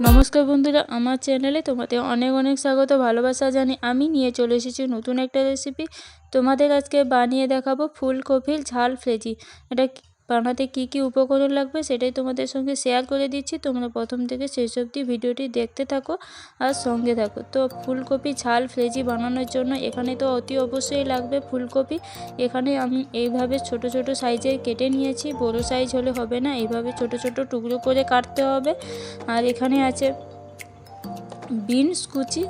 নমস্কার বন্ধুরা, আমার চ্যানেলে তোমাদের অনেক অনেক স্বাগত, ভালোবাসা জানি আমি নিয়ে চলে এসেছি নতুন একটা রেসিপি তোমাদের আজকে বানিয়ে দেখাবো ফুলকপির ঝাল ফ্রেজি এটা বানাতে কি কি উপকরণ লাগবে সেটাই তোমাদের সঙ্গে শেয়ার করে দিচ্ছি। তোমরা প্রথম থেকে শেষ অবধি ভিডিওটি দেখতে থাকো আর সঙ্গে থাকো। তো ফুলকপি, ঝাল, ফ্লেজি বানানোর জন্য এখানে তো অতি অবশ্যই লাগবে ফুলকপি। এখানে আমি এইভাবে ছোট ছোট সাইজের কেটে নিয়েছি। বড় সাইজ হলে হবে না, এইভাবে ছোট ছোট টুকরো করে কাটতে হবে। আর এখানে আছে বিনস কুচি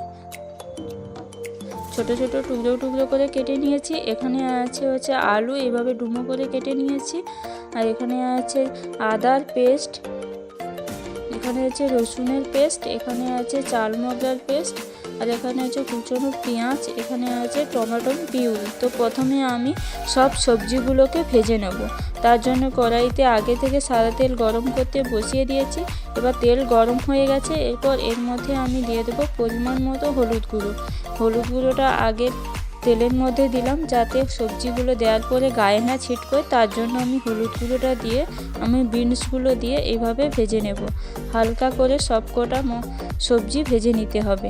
ছোট ছোট টুকরো টুকরো করে কেটে নিয়েছি। এখানে আছে হচ্ছে আলু, এভাবে ডুমো করে কেটে নিয়েছি। আর এখানে আছে আদার পেস্ট, এখানে আছে রসুনের পেস্ট, এখানে আছে চাল মগলার পেস্ট, আর এখানে আছে কুচনো পেঁয়াজ, এখানে আছে টমেটো পিউরি। তো প্রথমে আমি সব সবজিগুলোকে ভেজে নেব। তার জন্য কড়াইতে আগে থেকে সাদা তেল গরম করতে বসিয়ে দিয়েছি। এবার তেল গরম হয়ে গেছে। এরপর এর মধ্যে আমি দিয়ে দেবো পরিমাণ মতো হলুদ গুঁড়ো। হলুদ গুঁড়োটা আগে তেলের মধ্যে দিলাম, যাতে সবজিগুলো দেওয়ার পরে গায়ে না ছিটকোয়। তার জন্য আমি হলুদ গুঁড়োটা দিয়ে, আমি বিনসগুলো দিয়ে এইভাবে ভেজে নেব। হালকা করে সব কটা সবজি ভেজে নিতে হবে।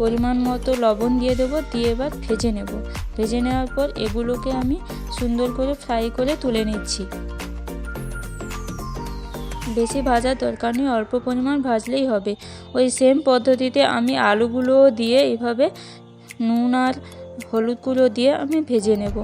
পরিমাণ মতো লবণ দিয়ে দেবো, দিয়ে এবার ভেজে নেব। ভেজে নেওয়ার পর এগুলোকে আমি সুন্দর করে ফ্রাই করে তুলে নিচ্ছি। বেশি ভাজার দরকার নেই, অল্প পরিমাণ ভাজলেই হবে। ওই সেম পদ্ধতিতে আমি আলুগুলোও দিয়ে এভাবে নুন আর হলুদগুলো দিয়ে আমি ভেজে নেব।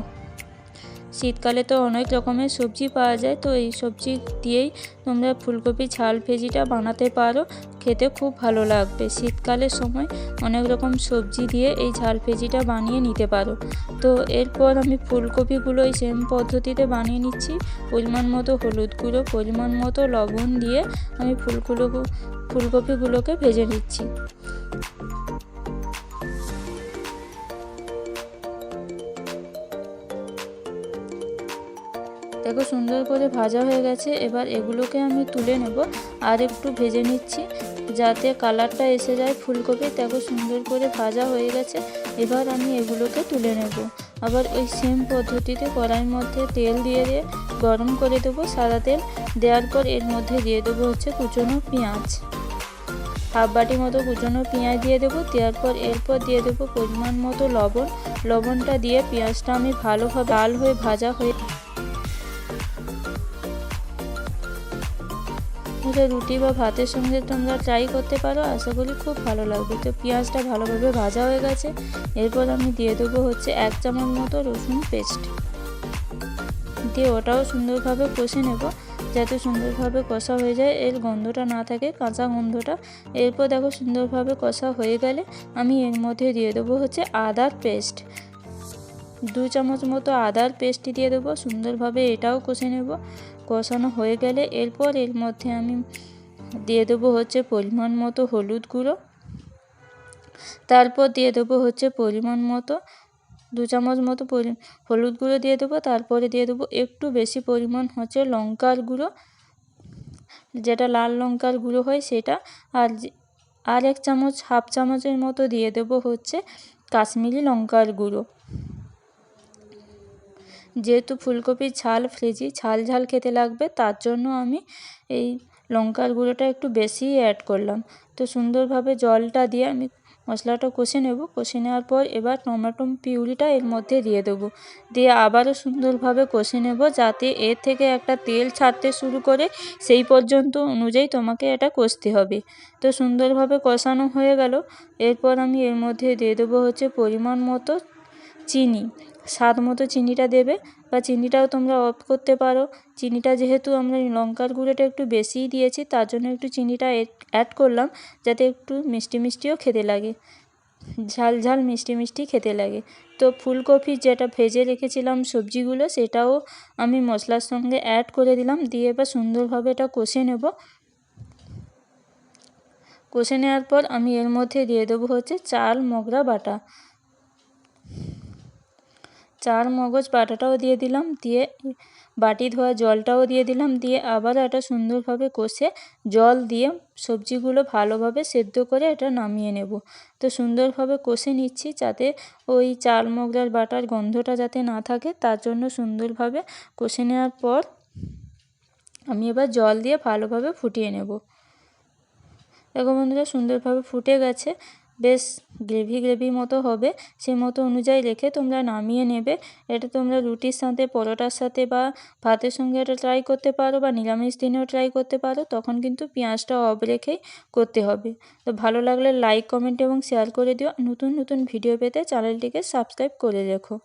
শীতকালে তো অনেক রকমের সবজি পাওয়া যায়, তো এই সবজি দিয়েই তোমরা ফুলকপি, ঝাল, ভেজিটা বানাতে পারো। খেতে খুব ভালো লাগবে। শীতকালের সময় অনেক রকম সবজি দিয়ে এই ঝাল, ভেজিটা বানিয়ে নিতে পারো। তো এরপর আমি ফুলকপিগুলো এই সেম পদ্ধতিতে বানিয়ে নিচ্ছি। পরিমাণ মতো হলুদ গুঁড়ো, পরিমাণ মতো লবণ দিয়ে আমি ফুলগুলো, ফুলকপিগুলোকে ভেজে নিচ্ছি। দেখো সুন্দর করে ভাজা হয়ে গেছে, এবার এগুলোকে আমি তুলে নেব আর একটু ভেজে নিচ্ছি যাতে কালারটা এসে যায় ফুলকপি। দেখো সুন্দর করে ভাজা হয়ে গেছে, এবার আমি এগুলোকে তুলে নেব। আবার ওই সেম পদ্ধতিতে কড়াইয়ের মধ্যে তেল দিয়ে দিয়ে গরম করে দেবো সাদা তেল, দেওয়ার পর এর মধ্যে দিয়ে দেবো হচ্ছে কুচনো পেঁয়াজ। হাফ বাটি মতো কুচনো পেঁয়াজ দিয়ে দেবো, দেওয়ার পর এরপর দিয়ে দেবো পরিমাণ মতো লবণ। লবণটা দিয়ে পেঁয়াজটা আমি ভালোভাবে লাল হয়ে ভাজা হয়ে এটা রুটি বা ভাতের সঙ্গে তোমরা ট্রাই করতে পারো। আশা করি খুব ভালো লাগবে। তো পেঁয়াজটা ভালোভাবে ভাজা হয়ে গেছে। এরপর আমি দিয়ে দেবো হচ্ছে এক চামচ মতো রসুন পেস্ট দিয়ে ওটাও সুন্দরভাবে কষে নেব। যাতে সুন্দরভাবে কষা হয়ে যায়, এর গন্ধটা না থাকে, কাঁচা গন্ধটা। এরপর দেখো সুন্দরভাবে কষা হয়ে গেলে আমি এর মধ্যে দিয়ে দেবো হচ্ছে আদার পেস্ট দু চামচ মতো আদার পেস্ট দিয়ে দেবো। সুন্দরভাবে এটাও কষে নেব। কষানো হয়ে গেলে এরপর এর মধ্যে আমি দিয়ে দেবো হচ্ছে পরিমাণ মতো হলুদ গুঁড়ো। তারপর দিয়ে দেবো হচ্ছে পরিমাণ মতো, দু চামচ মতো হলুদ গুঁড়ো দিয়ে দেবো, তারপরে দিয়ে দেবো একটু বেশি পরিমাণ হচ্ছে লঙ্কার গুঁড়ো। যেটা লাল লঙ্কার গুঁড়ো হয় সেটা, আর আর এক চামচ, হাফ চামচের মতো দিয়ে দেবো হচ্ছে কাশ্মীরি লঙ্কার গুঁড়ো। যেহেতু ফুলকপির ঝাল ফ্রিজি ঝাল ঝাল খেতে লাগবে, তার জন্য আমি এই লঙ্কার গুঁড়োটা একটু বেশিই অ্যাড করলাম। তো সুন্দরভাবে জলটা দিয়ে আমি মশলাটা কষে নেব। কষে নেওয়ার পর এবার টমেটো পিউরিটা এর মধ্যে দিয়ে দেবো। দিয়ে আবারও সুন্দরভাবে কষে নেব যাতে এর থেকে একটা তেল ছাড়তে শুরু করে সেই পর্যন্ত অনুযায়ী তোমাকে এটা কষতে হবে। তো সুন্দরভাবে কষানো হয়ে গেল। এরপর আমি এর মধ্যে দিয়ে দেবো হচ্ছে পরিমাণ মতো চিনি। স্বাদ মতো চিনিটা দেবে বা চিনিটাও তোমরা অফ করতে পারো। চিনিটা যেহেতু আমরা লঙ্কার গুঁড়োটা একটু বেশিই দিয়েছি, তার জন্য একটু চিনিটা অ্যাড করলাম যাতে একটু মিষ্টি মিষ্টিও খেতে লাগে। ঝাল ঝাল মিষ্টি মিষ্টি খেতে লাগে। তো ফুলকপি যেটা ভেজে রেখেছিলাম সবজিগুলো, সেটাও আমি মশলার সঙ্গে অ্যাড করে দিলাম। দিয়ে এবার সুন্দরভাবে এটা কষে নেব। কষে নেওয়ার পর আমি এর মধ্যে দিয়ে দেবো হচ্ছে চাল, মগরা, বাটা। চার মগজ বাটাটাও দিয়ে দিলাম, দিয়ে বাটি ধোয়া জলটাও দিয়ে দিলাম, দিয়ে আবার এটা সুন্দরভাবে কষে জল দিয়ে সবজিগুলো ভালোভাবে সেদ্ধ করে এটা নামিয়ে নেব। তো সুন্দরভাবে কষে নিচ্ছি যাতে ওই চাল মগলার বাটার গন্ধটা যাতে না থাকে, তার জন্য সুন্দরভাবে কষে নেওয়ার পর আমি এবার জল দিয়ে ভালোভাবে ফুটিয়ে নেব। দেখো বন্ধুরা, সুন্দরভাবে ফুটে গেছে। বেশ গ্রেভি গ্রেভি মতো হবে, সেই মতো অনুযায়ী রেখে তোমরা নামিয়ে নেবে। এটা তোমরা রুটির সাথে, পরোটার সাথে বা ভাতের সঙ্গে এটা ট্রাই করতে পারো বা নিরামিষ দিনেও ট্রাই করতে পারো, তখন কিন্তু পেঁয়াজটা অব রেখেই করতে হবে। তো ভালো লাগলে লাইক কমেন্ট এবং শেয়ার করে দিও। নতুন নতুন ভিডিও পেতে চ্যানেলটিকে সাবস্ক্রাইব করে রেখো।